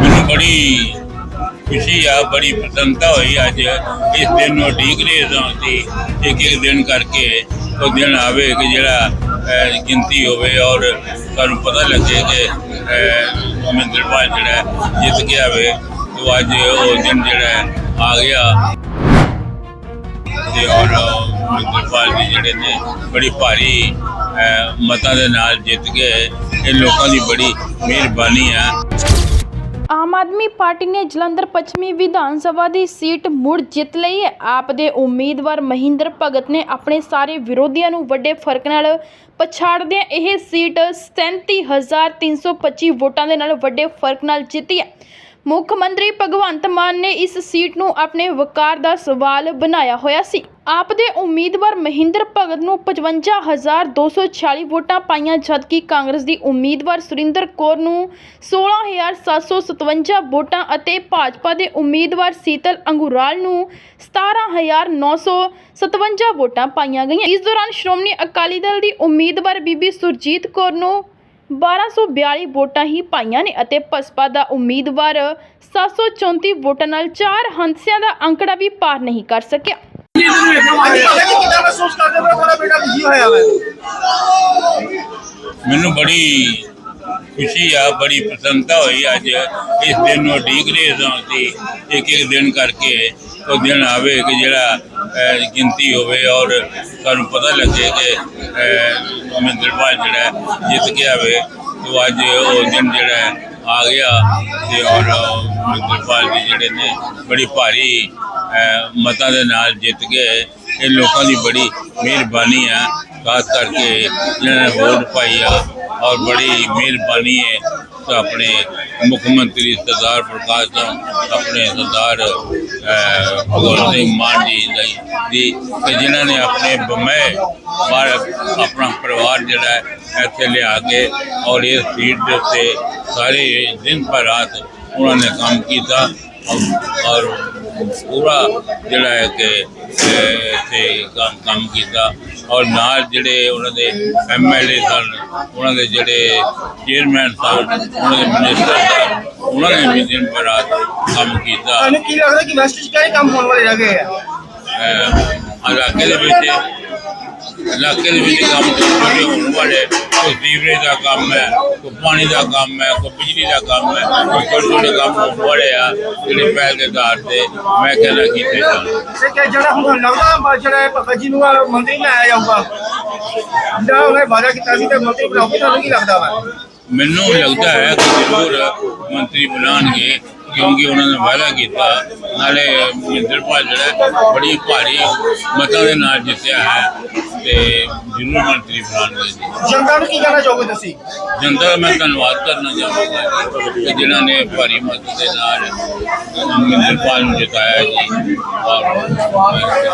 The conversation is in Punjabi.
ਮੈਨੂੰ ਬੜੀ ਖੁਸ਼ੀ ਆ ਬੜੀ ਪ੍ਰਸੰਨਤਾ ਹੋਈ ਅੱਜ। ਇਸ ਦਿਨ ਨੂੰ ਉਡੀਕ ਰਹੇ ਸਾਂ ਸੀ ਇੱਕ ਇੱਕ ਦਿਨ ਕਰਕੇ ਉਹ ਦਿਨ ਆਵੇ ਕਿ ਜਿਹੜਾ ਗਿਣਤੀ ਹੋਵੇ ਔਰ ਤੁਹਾਨੂੰ ਪਤਾ ਲੱਗੇ ਕਿ ਅਹ, ਮਹਿੰਦਰਪਾਲ ਜਿਹੜਾ ਜਿੱਤ ਗਿਆ ਵੇ ਤੇ ਅੱਜ ਉਹ ਦਿਨ ਜਿਹੜਾ ਆ ਗਿਆ। ਤੇ ਔਰ ਮਹਿੰਦਰਪਾਲ ਜੀ ਜਿਹੜੇ ਨੇ, ਬੜੀ ਭਾਰੀ ਮਤਾਂ ਦੇ ਨਾਲ ਜਿੱਤ ਗਏ ਇਹ ਲੋਕਾਂ ਦੀ ਬੜੀ ਮਿਹਰਬਾਨੀ ਹੈ। ਆਮ ਆਦਮੀ ਪਾਰਟੀ ਨੇ ਜਲੰਧਰ ਪੱਛਮੀ ਵਿਧਾਨ ਸਭਾ ਦੀ ਸੀਟ ਮੁੜ ਜਿੱਤ ਲਈ ਹੈ। ਆਪ ਦੇ ਉਮੀਦਵਾਰ ਮਹਿੰਦਰ ਭਗਤ ਨੇ ਆਪਣੇ ਸਾਰੇ ਵਿਰੋਧੀਆਂ ਨੂੰ ਵੱਡੇ ਫ਼ਰਕ ਨਾਲ ਪਛਾੜਦਿਆਂ ਇਹ ਸੀਟ 37325 ਵੋਟਾਂ ਦੇ ਨਾਲ ਵੱਡੇ ਫ਼ਰਕ ਨਾਲ ਜਿੱਤੀ ਹੈ। ਮੁੱਖ ਮੰਤਰੀ ਭਗਵੰਤ ਮਾਨ ਨੇ ਇਸ ਸੀਟ ਨੂੰ ਆਪਣੇ ਵਕਾਰ ਦਾ ਸਵਾਲ ਬਣਾਇਆ ਹੋਇਆ ਸੀ। ਆਪ ਦੇ ਉਮੀਦਵਾਰ ਮਹਿੰਦਰ ਭਗਤ ਨੂੰ 55246 ਵੋਟਾਂ ਪਾਈਆਂ, ਜਦਕਿ ਕਾਂਗਰਸ ਦੀ ਉਮੀਦਵਾਰ ਸੁਰਿੰਦਰ ਕੌਰ ਨੂੰ 16757 ਵੋਟਾਂ ਅਤੇ ਭਾਜਪਾ ਦੇ ਉਮੀਦਵਾਰ ਸੀਤਲ ਅੰਗੂਰਾਲ ਨੂੰ 17957 ਵੋਟਾਂ ਪਾਈਆਂ ਗਈਆਂ। ਇਸ ਦੌਰਾਨ ਸ਼੍ਰੋਮਣੀ ਅਕਾਲੀ ਦਲ ਦੀ ਉਮੀਦਵਾਰ ਬੀਬੀ ਸੁਰਜੀਤ ਕੌਰ ਨੂੰ 1242 ਵੋਟਾਂ ਹੀ ਪਾਈਆਂ ਨੇ ਅਤੇ ਬਸਪਾ ਦਾ ਉਮੀਦਵਾਰ 734 ਵੋਟਾਂ ਨਾਲ ਚਾਰ ਹੰਸਿਆਂ ਦਾ ਅੰਕੜਾ ਵੀ ਪਾਰ ਨਹੀਂ ਕਰ ਸਕਿਆ। ਮੈਨੂੰ ਬੜੀ ਖੁਸ਼ੀ ਆ ਬੜੀ ਪ੍ਰਸੰਨਤਾ ਹੋਈ ਅੱਜ। ਇਸ ਦਿਨ ਨੂੰ ਉਡੀਕ ਰਹੇ ਸਾਂ ਇੱਕ ਇੱਕ ਦਿਨ ਕਰਕੇ ਉਹ ਦਿਨ ਆਵੇ ਕਿ ਜਿਹੜਾ ਗਿਣਤੀ ਹੋਵੇ ਔਰ ਤੁਹਾਨੂੰ ਪਤਾ ਲੱਗੇ ਕਿ ਅਹ, ਮਹਿੰਦਰਪਾਲ ਜਿਹੜਾ ਜਿੱਤ ਗਿਆ ਵੇ ਤੇ ਅੱਜ ਉਹ ਦਿਨ ਜਿਹੜਾ ਆ ਗਿਆ। ਤੇ ਔਰ ਮਹਿੰਦਰਪਾਲ ਜੀ ਜਿਹੜੇ ਨੇ ਬੜੀ ਭਾਰੀ ਅਹ, ਮਤਾਂ ਦੇ ਨਾਲ ਜਿੱਤ ਗਏ। ਇਹ ਲੋਕਾਂ ਦੀ ਬੜੀ ਮਿਹਰਬਾਨੀ ਆ। ਖਾਸ ਕਰਕੇ ਜਿਹਨਾਂ ਨੇ ਵੋਟ ਪਾਈ ਆ ਔਰ ਬੜੀ ਮਿਹਰਬਾਨੀ ਹੈ ਤਾਂ ਆਪਣੇ ਮੁੱਖ ਮੰਤਰੀ ਸਰਦਾਰ ਪ੍ਰਕਾਸ਼ ਸਿੰਘ ਆਪਣੇ ਸਰਦਾਰ ਅਹ, ਭਗਵੰਤ ਸਿੰਘ ਮਾਨ ਜੀ ਲਈ- ਦੀ ਕਿ ਜਿਨ੍ਹਾਂ ਨੇ ਆਪਣੇ ਬਮੇ ਬਾਹਰ ਆਪਣਾ ਪਰਿਵਾਰ ਜਿਹੜਾ ਹੈ ਇੱਥੇ ਲਿਆ ਕੇ ਔਰ ਇਸ ਸੀਟ ਦੇ ਉੱਤੇ ਸਾਰੇ ਦਿਨ ਪਰ ਪੂਰਾ ਜਿਹੜਾ ਹੈ ਕਿ ਇੱਥੇ ਕੰਮ ਕੰਮ ਕੀਤਾ। ਔਰ ਨਾਲ ਜਿਹੜੇ ਉਹਨਾਂ ਦੇ ਐਮਐਲਏ ਸਨ ਉਹਨਾਂ ਦੇ ਜਿਹੜੇ ਚੇਅਰਮੈਨ ਸਨ ਉਹਨਾਂ ਦੇ ਮਿਨਿਸਟਰ ਸਨ ਉਹਨਾਂ ਨੇ ਵੀ ਦਿਨ ਪਰ ਰਾਤ ਕੰਮ ਕੀਤਾ। ਤੁਹਾਨੂੰ ਕੀ ਲੱਗਦਾ ਕਿ ਵੈਸਟ ਚ ਕਿਹੜੇ ਕੰਮ ਹੋਣ ਵਾਲੇ ਰਹਿ ਗਏ ਆ? ਇਲਾਕੇ ਦੇ ਵਿੱਚ ਇਲਾਕੇ ਦੇ ਵਿੱਚ ਕੰਮ ਹੋਣ ਵਾਲੇ ਕੋਈ ਸੀਵਰੇਜ ਦਾ ਕੰਮ ਹੈ ਕੋਈ ਪਾਣੀ ਦਾ ਕੰਮ ਹੈ ਕੋਈ ਬਿਜਲੀ ਦਾ ਕੰਮ ਹੈ ਕੋਈ ਛੋਟੇ ਛੋਟੇ ਕੰਮ ਵਾਲੇ ਆ ਜਿਹੜੇ ਪਹਿਲ ਦੇ ਆਧਾਰ ਤੇ ਮੈਂ ਕਹਿੰਦਾ ਕੀਤੇ ਜਾਣ ਤੇ ਕਿ ਜਿਹੜਾ ਹੁਣ ਲੱਗਦਾ ਜਿਹੜਾ ਭਗਤ ਜੀ ਨੂੰ ਮੰਤਰੀ ਬਣਾਇਆ ਜਾਊਗਾ ਜਿਹੜਾ ਉਹਨੇ ਵਾਅਦਾ ਕੀਤਾ ਸੀ ਤੇ ਮੰਤਰੀ ਬਣਾਉਗੇ ਤੁਹਾਨੂੰ ਕੀ ਲੱਗਦਾ ਵਾ? ਮੈਨੂੰ ਲੱਗਦਾ ਹੈ ਕਿ ਜ਼ਰੂਰ ਮੰਤਰੀ ਬਣਾਉਣਗੇ ਕਿਉਂਕਿ ਉਹਨਾਂ ਨੇ ਵਾਅਦਾ ਕੀਤਾ। ਨਾਲੇ ਮਹਿੰਦਰਪਾਲ ਜਿਹੜਾ ਹੈ, ਬੜੀ ਭਾਰੀ ਮਤਾਂ ਦੇ ਨਾਲ ਜਿੱਤਿਆ ਹੈ। ਤੇ ਜ਼ਰੂਰ ਮੰਤਰੀ ਬਣਾਉਣਗੇ ਜੀ। ਜਨਤਾ ਨੂੰ ਕੀ ਕਹਿਣਾ ਚਾਹੋਗੇ ਤੁਸੀਂ? ਜਨਤਾ ਦਾ ਮੈਂ ਧੰਨਵਾਦ ਕਰਨਾ ਚਾਹੁੰਦਾ ਕਿ ਜਿਨ੍ਹਾਂ ਨੇ ਭਾਰੀ ਮਤ ਦੇ ਨਾਲ ਮਹਿੰਦਰਪਾਲ ਨੂੰ ਜਿਤਾਇਆ ਜੀ। ਔਰ